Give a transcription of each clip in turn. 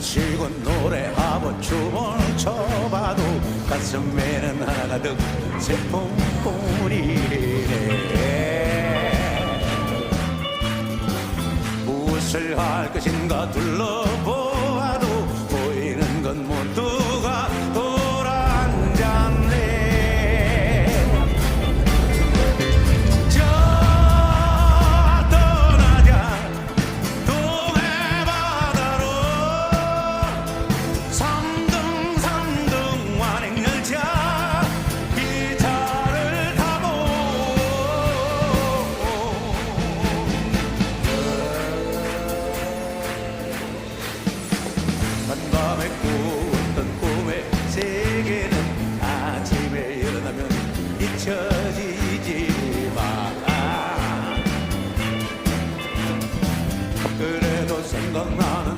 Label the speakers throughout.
Speaker 1: 마시고 노래하고 춤을 춰봐도 가슴에는 하나득 슬픔 뿐이네. 무엇을 할 것인가 둘러 켜지지 마. 그래도 생각나는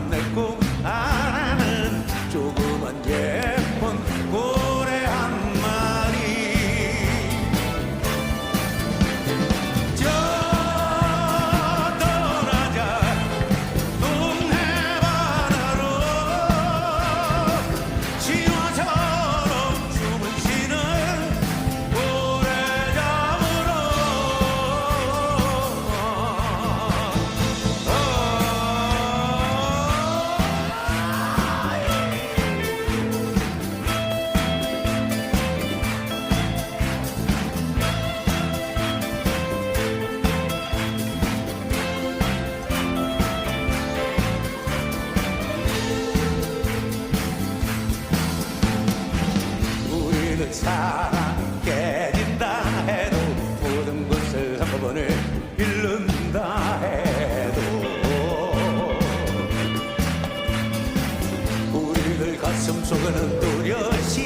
Speaker 1: 가슴 속에는 뚜렷이